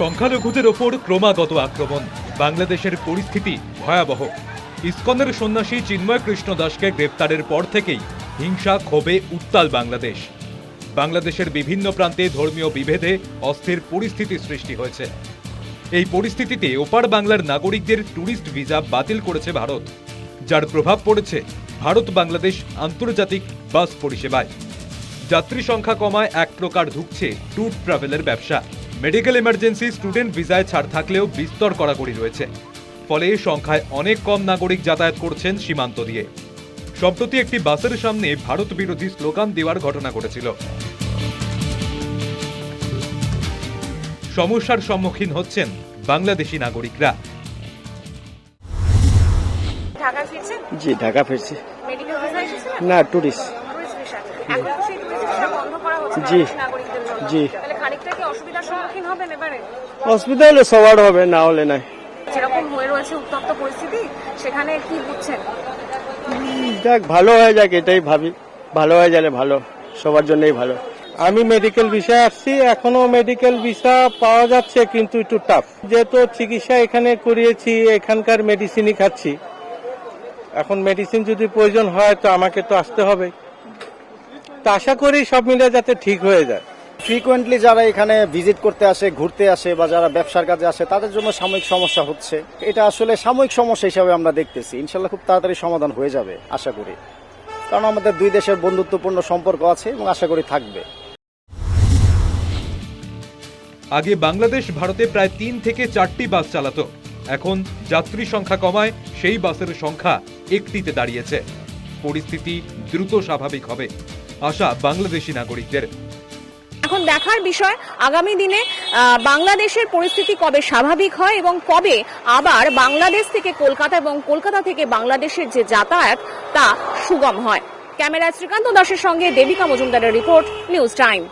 সংখ্যালঘুদের ওপর ক্রমাগত আক্রমণ। বাংলাদেশের পরিস্থিতি ভয়াবহ। ইস্কনের সন্ন্যাসী চিন্ময় কৃষ্ণ দাসকে গ্রেপ্তারের পর থেকেই হিংসা, ক্ষোভে উত্তাল বাংলাদেশ। বাংলাদেশের বিভিন্ন প্রান্তে ধর্মীয় বিভেদে অস্থির পরিস্থিতি সৃষ্টি হয়েছে। এই পরিস্থিতিতে ওপার বাংলার নাগরিকদের ট্যুরিস্ট ভিসা বাতিল করেছে ভারত। যার প্রভাব পড়েছে ভারত বাংলাদেশ আন্তর্জাতিক বাস পরিষেবায়। যাত্রী সংখ্যা কমায় এক প্রকার ঢুকছে ট্যুর ট্রাভেলের ব্যবসা। মেডিকেল এমার্জেন্সি স্টুডেন্ট ভিসায় ছাড় থাকলেও বিস্তর কড়াকড়ি রয়েছে। ফলে সংখ্যায় অনেক কম নাগরিক যাতায়াত করছেন সীমান্ত দিয়ে। সম্প্রতি একটি বাসের সামনে ভারত বিরোধী স্লোগান দেওয়ার ঘটনা ঘটেছিল। সমস্যার সম্মুখীন হচ্ছেন বাংলাদেশি নাগরিকরা। ঢাকা ফিরছেন জি ঢাকা ফিরছি। মেডিকেল ভিসা এসেছিলেন? না টুরিস্ট জি। বাংলাদেশি নাগরিকদের জন্য। জি। অসুবিধার সম্মুখীন হবেন এবারে? অসুবিধা হলে সবার হবে না হলে নাই। যেরকম হয়ে রয়েছে উত্তপ্ত পরিস্থিতি সেখানে কি বুঝছেন? যাক ভালো হয়ে যাক এটাই ভাবি। ভালো হয়ে গেলে ভালো সবার জন্যই ভালো। আমি মেডিকেল ভিসা আসছি এখনও মেডিকেল ভিসা পাওয়া যাচ্ছে কিন্তু একটু টাফ যেহেতু চিকিৎসা এখানে করিয়েছি এখানকার মেডিসিনই খাচ্ছি। এখন মেডিসিন যদি প্রয়োজন হয় তো আমাকে তো আসতে হবে। তা আশা করি সব মিলে যাতে ঠিক হয়ে যায়। ফ্রিকোয়েন্টলি যারা এখানে ভিজিট করতে আসে, ঘুরতে আসে বা যারা ব্যবসার কাজে আসে, তাদের জন্য সাময়িক সমস্যা হচ্ছে। এটা আসলে সাময়িক সমস্যা হিসাবে আমরা দেখতেছি। ইনশাল্লাহ খুব তাড়াতাড়ি সমাধান হয়ে যাবে, আশা করি। কারণ আমাদের দুই দেশের বন্ধুত্বপূর্ণ সম্পর্ক আছে এবং আশা করি থাকবে। আগে বাংলাদেশ ভারতে প্রায় তিন থেকে চারটি বাস চালাতো। এখন যাত্রী সংখ্যা কমায়, সেই বাসের সংখ্যা একটিতে দাঁড়িয়েছে। পরিস্থিতি দ্রুত স্বাভাবিক হবে। আশা বাংলাদেশি নাগরিকদের। দেখার বিষয়, আগামী দিনে বাংলাদেশের পরিস্থিতি কবে স্বাভাবিক হয় এবং কবে আবার বাংলাদেশ থেকে কলকাতা এবং কলকাতা থেকে বাংলাদেশের যে যাতায়াত, তা সুগম হয়। ক্যামেরা শ্রীকান্ত দাসের সঙ্গে দেবিকা মজুমদারের রিপোর্ট, নিউজ টাইম।